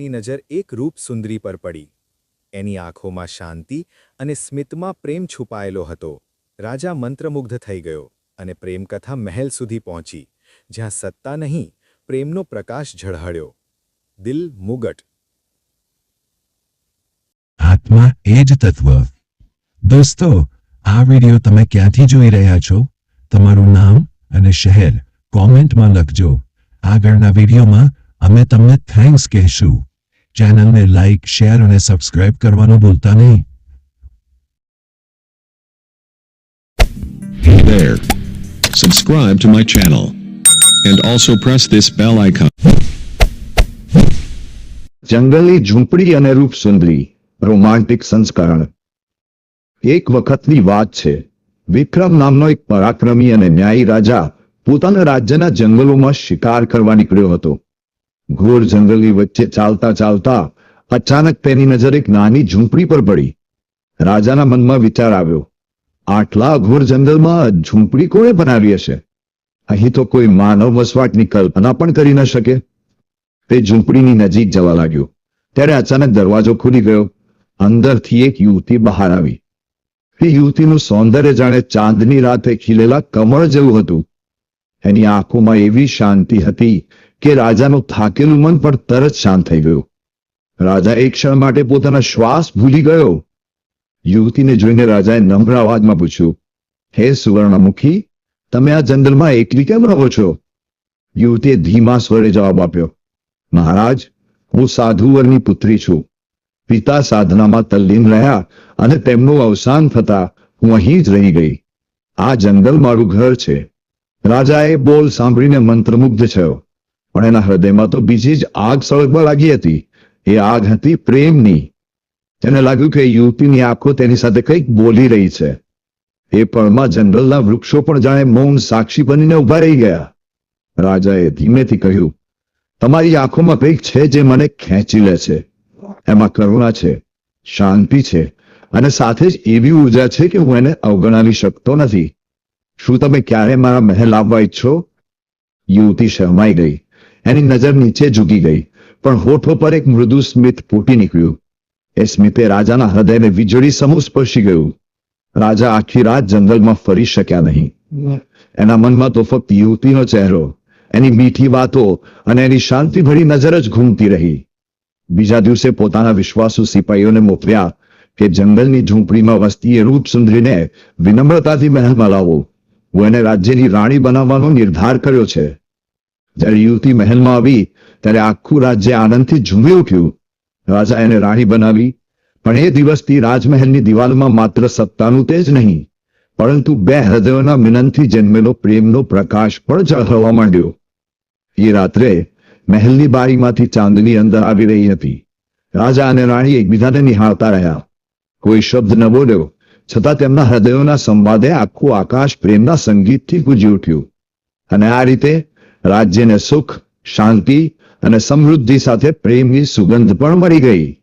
ની નજર એક રૂપ સુંદરી પર પડી. એની આંખોમાં શાંતિ અને સ્મિતમાં પ્રેમ છુપાયેલો હતો. રાજા મંત્રમુગ્ધ થઈ ગયો અને પ્રેમકથા મહેલ સુધી પહોંચી, જ્યાં સત્તા નહીં, પ્રેમનો પ્રકાશ ઝળહળ્યો. દિલ મુગટ. આત્મા એ જ તત્વ. દોસ્તો, આ વિડિયો તમે ક્યાંથી જોઈ રહ્યા છો? તમારું નામ અને શહેર કોમેન્ટમાં લખજો. આગળના વિડીયોમાં અમે તમને થેન્ક્સ કહેશું. ચેનલને લાઇક શેર અને સબસ્ક્રાઇબ કરવાનું ભૂલતા નહીં Hey there. Subscribe to my channel. And also press this bell icon. જંગલી ઝૂંપડી અને રૂપ સુંદરી રોમાન્ટિક સંસ્કરણ એક વખતની વાત છે વિક્રમ નામનો એક પરાક્રમી અને ન્યાયી રાજા પોતાના રાજ્યના જંગલોમાં શિકાર કરવા નીકળ્યો હતો ઘોર જંગલની વચ્ચે ચાલતા ચાલતા અચાનક તેની નજર એક નાની ઝૂંપડી પર પડી. રાજાના મનમાં વિચાર આવ્યો, આટલા ઘોર જંગલમાં ઝૂંપડી કોણે બનાવી હશે? અહીં તો કોઈ માનવ વસવાટની કલ્પના પણ કરી ન શકે. તે ઝૂંપડીની નજીક જવા લાગ્યો. ત્યારે અચાનક દરવાજો ખુલી ગયો. અંદરથી એક યુવતી બહાર આવી. એ યુવતીનું સૌંદર્ય જાણે ચાંદની રાતે ખીલેલા કમળ જેવું હતું. એની આંખોમાં એવી શાંતિ હતી કે રાજાનું થાકેલું મન પણ તરત શાંત થઈ ગયું. રાજા એક ક્ષણ માટે પોતાના શ્વાસ ભૂલી ગયો. યુવતીને જોઈને રાજાએ નમ્ર અવાજમાં પૂછ્યું, હે સુવર્ણમુખી, તમે આ જંગલમાં એકલી કેમ રહો છો? યુવતીએ ધીમા સ્વરે જવાબ આપ્યો, મહારાજ, હું સાધુ વરની પુત્રી છું. પિતા સાધનામાં તલ્લીન રહ્યા અને તેમનું અવસાન થતા હું અહીં જ રહી ગઈ. આ જંગલ મારું ઘર છે. રાજાએ બોલ સાંભળીને મંત્રમુગ્ધ થયો. પણ એના હૃદયમાં તો બીજી જ આગ સળગવા લાગી હતી. એ આગ હતી પ્રેમની. તેને લાગ્યું કે યુવતીની આંખો તેની સાથે કંઈક બોલી રહી છે. એ પળમાં જંગલના વૃક્ષો પણ જાણે મૌન સાક્ષી બનીને ઊભા રહી ગયા. રાજાએ ધીમેથી કહ્યું, તમારી આંખોમાં કંઈક છે જે મને ખેંચી લે છે. એમાં કરુણા છે, શાંતિ છે અને સાથે જ એવી ઊર્જા છે કે હું એને અવગણાવી શકતો નથી. શું તમે ક્યારે મારા મહેલ આવવા ઈચ્છો? યુવતી શરમાઈ ગઈ. એની નજર નીચે ઝૂકી ગઈ, પણ હોઠો પર એક મૃદુ સ્મિત ફૂટી નીકળ્યું. એ સ્મિતે રાજાના હૃદયને વીજળી સમૂહ સ્પર્શી ગયું. રાજા આખી રાત જંગલમાં ફરી શક્યા નહીં. એના મનમાં તો ફક્ત યુવતીનો ચહેરો, એની મીઠી વાતો અને એની શાંતિભરી નજર જ ઘૂમતી રહી. બીજા દિવસે પોતાના વિશ્વાસુ સિપાહીઓને મોકલ્યા કે જંગલની ઝૂંપડીમાં વસતી એ રૂપ સુંદરીને વિનમ્રતાથી મહેલમાં લાવો. હું એને રાજ્યની રાણી બનાવવાનો નિર્ધાર કર્યો છે. જ્યારે યુવતી મહેલમાં આવી, ત્યારે આખું રાજ્ય આનંદથી ઝૂમી ઉઠ્યું. રાજા એને રાણી બનાવી. પણ એ દિવસથી રાજમહેલની દિવાલમાં માત્ર સત્તાનું તેજ નહીં, પરંતુ બે હૃદયોના મિનનથી જન્મેલો પ્રેમનો પ્રકાશ પણ ઝળહળવા માંડ્યો. એ રાત્રે મહેલની બારીમાંથી ચાંદની અંદર આવી રહી હતી. રાજા અને રાણી એકબીજાને નિહાળતા રહ્યા. કોઈ શબ્દ ન બોલ્યો, છતાં તેમના હૃદયોના સંવાદે આખું આકાશ પ્રેમના સંગીતથી ગુંજી ઉઠ્યું. અને આ રીતે રાજ્યને સુખ શાંતિ અને સમૃદ્ધિ સાથે પ્રેમની સુગંધ પણ મળી ગઈ.